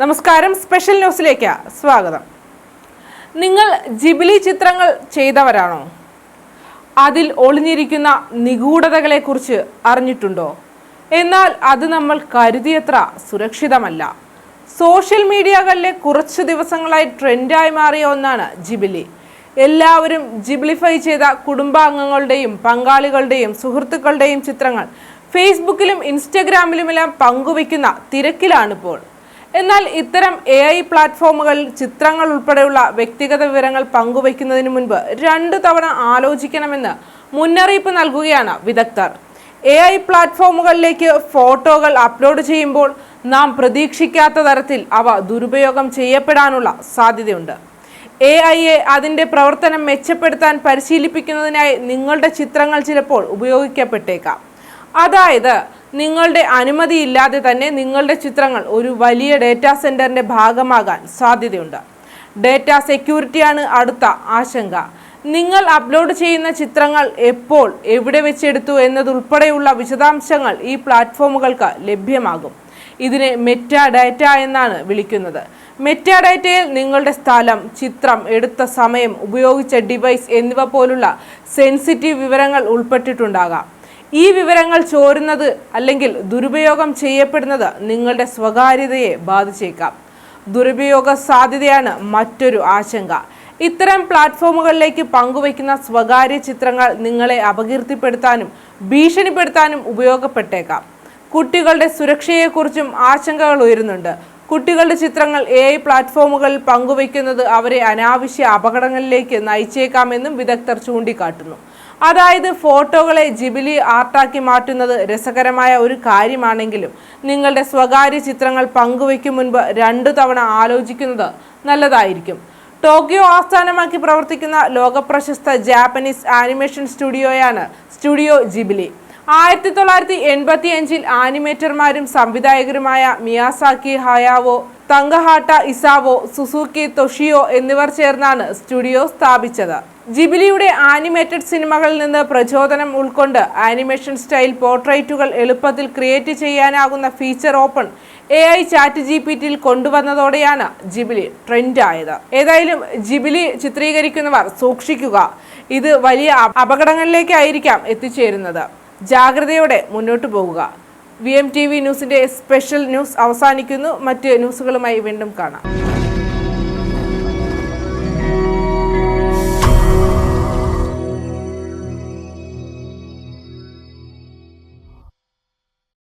നമസ്കാരം. സ്പെഷ്യൽ ന്യൂസിലേക്ക് സ്വാഗതം. നിങ്ങൾ ജിബിലി ചിത്രങ്ങൾ ചെയ്തവരാണോ? അതിൽ ഒളിഞ്ഞിരിക്കുന്ന നിഗൂഢതകളെക്കുറിച്ച് അറിഞ്ഞിട്ടുണ്ടോ? എന്നാൽ അത് നമ്മൾ കരുതിയത്ര സുരക്ഷിതമല്ല. സോഷ്യൽ മീഡിയകളിലെ കുറച്ച് ദിവസങ്ങളായി ട്രെൻഡായി മാറിയ ഒന്നാണ് ജിബിലി. എല്ലാവരും ജിബിലിഫൈ ചെയ്ത കുടുംബാംഗങ്ങളുടെയും പങ്കാളികളുടെയും സുഹൃത്തുക്കളുടെയും ചിത്രങ്ങൾ ഫേസ്ബുക്കിലും ഇൻസ്റ്റഗ്രാമിലുമെല്ലാം പങ്കുവയ്ക്കുന്ന തിരക്കിലാണിപ്പോൾ. എന്നാൽ ഇത്തരം എ ഐ പ്ലാറ്റ്ഫോമുകളിൽ ചിത്രങ്ങൾ ഉൾപ്പെടെയുള്ള വ്യക്തിഗത വിവരങ്ങൾ പങ്കുവയ്ക്കുന്നതിന് മുൻപ് രണ്ടു തവണ ആലോചിക്കണമെന്ന് മുന്നറിയിപ്പ് നൽകുകയാണ് വിദഗ്ധർ. എ ഐ പ്ലാറ്റ്ഫോമുകളിലേക്ക് ഫോട്ടോകൾ അപ്ലോഡ് ചെയ്യുമ്പോൾ നാം പ്രതീക്ഷിക്കാത്ത തരത്തിൽ അവ ദുരുപയോഗം ചെയ്യപ്പെടാനുള്ള സാധ്യതയുണ്ട്. എ ഐയെ അതിന്റെ പ്രവർത്തനം മെച്ചപ്പെടുത്താൻ പരിശീലിപ്പിക്കുന്നതിനായി നിങ്ങളുടെ ചിത്രങ്ങൾ ചിലപ്പോൾ ഉപയോഗിക്കപ്പെട്ടേക്കാം. അതായത് നിങ്ങളുടെ അനുമതിയില്ലാതെ തന്നെ നിങ്ങളുടെ ചിത്രങ്ങൾ ഒരു വലിയ ഡേറ്റാ സെന്ററിന്റെ ഭാഗമാകാൻ സാധ്യതയുണ്ട്. ഡേറ്റ സെക്യൂരിറ്റിയാണ് അടുത്ത ആശങ്ക. നിങ്ങൾ അപ്ലോഡ് ചെയ്യുന്ന ചിത്രങ്ങൾ എപ്പോൾ എവിടെ വെച്ചെടുത്തു എന്നതുൾപ്പെടെയുള്ള വിശദാംശങ്ങൾ ഈ പ്ലാറ്റ്ഫോമുകൾക്ക് ലഭ്യമാകും. ഇതിനെ മെറ്റ ഡാറ്റ എന്നാണ് വിളിക്കുന്നത്. മെറ്റ ഡാറ്റയിൽ നിങ്ങളുടെ സ്ഥലം ചിത്രം എടുത്ത സമയം ഉപയോഗിച്ച ഡിവൈസ് എന്നിവ പോലുള്ള സെൻസിറ്റീവ് വിവരങ്ങൾ ഉൾപ്പെട്ടിട്ടുണ്ടാകാം. ഈ വിവരങ്ങൾ ചോരുന്നത് അല്ലെങ്കിൽ ദുരുപയോഗം ചെയ്യപ്പെടുന്നത് നിങ്ങളുടെ സ്വകാര്യതയെ ബാധിച്ചേക്കാം. ദുരുപയോഗ സാധ്യതയാണ് മറ്റൊരു ആശങ്ക. ഇത്തരം പ്ലാറ്റ്ഫോമുകളിലേക്ക് പങ്കുവയ്ക്കുന്ന സ്വകാര്യ ചിത്രങ്ങൾ നിങ്ങളെ അപകീർത്തിപ്പെടുത്താനും ഭീഷണിപ്പെടുത്താനും ഉപയോഗപ്പെട്ടേക്കാം. കുട്ടികളുടെ സുരക്ഷയെക്കുറിച്ചും ആശങ്കകൾ ഉയരുന്നുണ്ട്. കുട്ടികളുടെ ചിത്രങ്ങൾ എ ഐ പ്ലാറ്റ്ഫോമുകളിൽ പങ്കുവയ്ക്കുന്നത് അവരെ അനാവശ്യ അപകടങ്ങളിലേക്ക് നയിച്ചേക്കാമെന്നും വിദഗ്ധർ ചൂണ്ടിക്കാട്ടുന്നു. അതായത് ഫോട്ടോകളെ ജിബിലി ആർട്ടാക്കി മാറ്റുന്നത് രസകരമായ ഒരു കാര്യമാണെങ്കിലും നിങ്ങളുടെ സ്വകാര്യ ചിത്രങ്ങൾ പങ്കുവയ്ക്കും മുൻപ് രണ്ടു തവണ ആലോചിക്കുന്നത് നല്ലതായിരിക്കും. ടോക്കിയോ ആസ്ഥാനമാക്കി പ്രവർത്തിക്കുന്ന ലോകപ്രശസ്ത ജാപ്പനീസ് ആനിമേഷൻ സ്റ്റുഡിയോയാണ് സ്റ്റുഡിയോ ജിബിലി. ആയിരത്തി തൊള്ളായിരത്തി എൺപത്തി അഞ്ചിൽ ആനിമേറ്റർമാരും സംവിധായകരുമായ മിയാസാക്കി ഹയാവോ തങ്കഹാട്ട ഇസാവോ സുസുക്കി തൊഷിയോ എന്നിവർ ചേർന്നാണ് സ്റ്റുഡിയോ സ്ഥാപിച്ചത്. ജിബിലിയുടെ ആനിമേറ്റഡ് സിനിമകളിൽ നിന്ന് പ്രചോദനം ഉൾക്കൊണ്ട് ആനിമേഷൻ സ്റ്റൈൽ പോർട്രേറ്റുകൾ എളുപ്പത്തിൽ create ചെയ്യാനാകുന്ന feature open A I chat G P ടിയിൽ കൊണ്ടുവന്നതോടെയാണ് ജിബിലി ട്രെൻഡായത്. ഏതായാലും ജിബിലി ചിത്രീകരിക്കുന്നവർ സൂക്ഷിക്കുക. ഇത് വലിയ അപകടങ്ങളിലേക്കായിരിക്കാം എത്തിച്ചേരുന്നത്. ജാഗ്രതയോടെ മുന്നോട്ടു പോകുക. വി എം ടി വി ന്യൂസിന്റെ സ്പെഷ്യൽ ന്യൂസ് അവസാനിക്കുന്നു. മറ്റ് ന്യൂസുകളുമായി വീണ്ടും കാണാം.